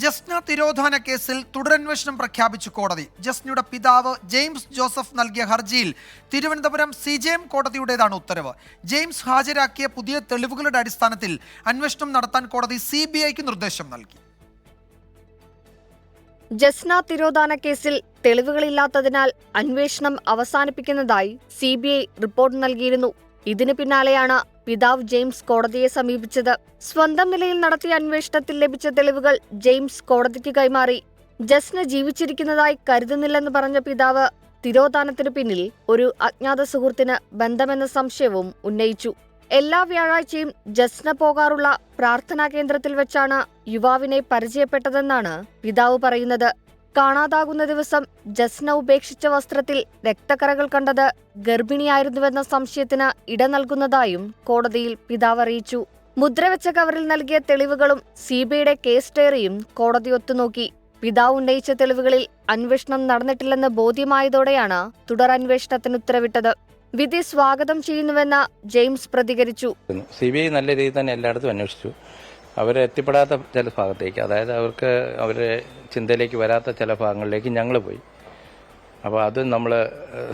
ജസ്ന തിരോധാന കേസിൽ തുടരന്വേഷണം പ്രഖ്യാപിച്ചു കോടതി. ജസ്നയുടെ പിതാവ് ജെയിംസ് ജോസഫ് നൽകിയ ഹർജിയിൽ തിരുവനന്തപുരം സി ജെ എം കോടതിയുടേതാണ് ഉത്തരവ്. ജെയിംസ് ഹാജരാക്കിയ പുതിയ തെളിവുകളുടെ അടിസ്ഥാനത്തിൽ അന്വേഷണം നടത്താൻ കോടതി സി ബി ഐക്ക് നിർദ്ദേശം നൽകി. ജസ്ന തിരോധാന കേസിൽ തെളിവുകളില്ലാത്തതിനാൽ അന്വേഷണം അവസാനിപ്പിക്കുന്നതായി സി ബി ഐ റിപ്പോർട്ട് നൽകിയിരുന്നു. ഇതിനു പിന്നാലെയാണ് പിതാവ് ജെയിംസ് കോടതിയെ സമീപിച്ചത്. സ്വന്തം നിലയിൽ നടത്തിയ അന്വേഷണത്തിൽ ലഭിച്ച തെളിവുകൾ ജെയിംസ് കോടതിക്ക് കൈമാറി. ജസ്ന ജീവിച്ചിരിക്കുന്നതായി കരുതുന്നില്ലെന്ന് പറഞ്ഞ പിതാവ് തിരോധാനത്തിനു പിന്നിൽ ഒരു അജ്ഞാത സുഹൃത്തിന് ബന്ധമെന്ന സംശയവും ഉന്നയിച്ചു. എല്ലാ വ്യാഴാഴ്ചയും ജസ്ന പോകാറുള്ള പ്രാർത്ഥനാ കേന്ദ്രത്തിൽ വെച്ചാണ് യുവാവിനെ പരിചയപ്പെട്ടതെന്നാണ് പിതാവ് പറയുന്നത്. കാണാതാകുന്ന ദിവസം ജസ്ന ഉപേക്ഷിച്ച വസ്ത്രത്തിൽ രക്തക്കറകൾ കണ്ടത് ഗർഭിണിയായിരുന്നുവെന്ന സംശയത്തിന് ഇട നൽകുന്നതായും കോടതിയിൽ പിതാവ് അറിയിച്ചു. മുദ്രവെച്ച കവറിൽ നൽകിയ തെളിവുകളും സിബിഐയുടെ കേസ് ഡയറിയും കോടതി ഒത്തുനോക്കി. പിതാവ് ഉന്നയിച്ച തെളിവുകളിൽ അന്വേഷണം നടന്നിട്ടില്ലെന്ന് ബോധ്യമായതോടെയാണ് തുടരന്വേഷണത്തിന് ഉത്തരവിട്ടത്. വിധി സ്വാഗതം ചെയ്യുന്നുവെന്ന് ജെയിംസ് പ്രതികരിച്ചു. സിബിഐ നല്ല രീതിയിൽ തന്നെ എല്ലായിടത്തും അന്വേഷിച്ചു. അവർ എത്തിപ്പെടാത്ത ചില ഭാഗത്തേക്ക് അതായത് അവർക്ക് അവരുടെ ചിന്തയിലേക്ക് വരാത്ത ചില ഭാഗങ്ങളിലേക്ക് ഞങ്ങൾ പോയി. അപ്പോൾ അത് നമ്മൾ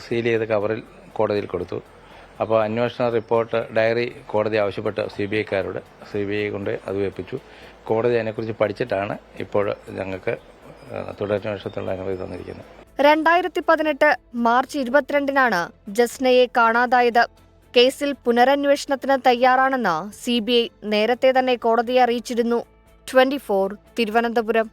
സീൽ ചെയ്ത് കവറിൽ കോടതിയിൽ കൊടുത്തു. അപ്പോൾ അന്വേഷണ റിപ്പോർട്ട് ഡയറി കോടതി ആവശ്യപ്പെട്ട സി ബി ഐക്കാരോട് സി ബി ഐ കൊണ്ട് അത് വെപ്പിച്ചു. കോടതി അതിനെക്കുറിച്ച് പഠിച്ചിട്ടാണ് ഇപ്പോൾ ഞങ്ങൾക്ക് തുടരന്വേഷണത്തിനുള്ള അനുമതി തന്നിരിക്കുന്നത്. രണ്ടായിരത്തി പതിനെട്ട് മാർച്ച് ഇരുപത്തിരണ്ടിനാണ് ജസ്നയെ കാണാതായത്. കേസിൽ പുനരന്വേഷണത്തിന് തയ്യാറാണെന്ന് സി നേരത്തെ തന്നെ കോടതിയെ അറിയിച്ചിരുന്നു. ട്വന്റി തിരുവനന്തപുരം.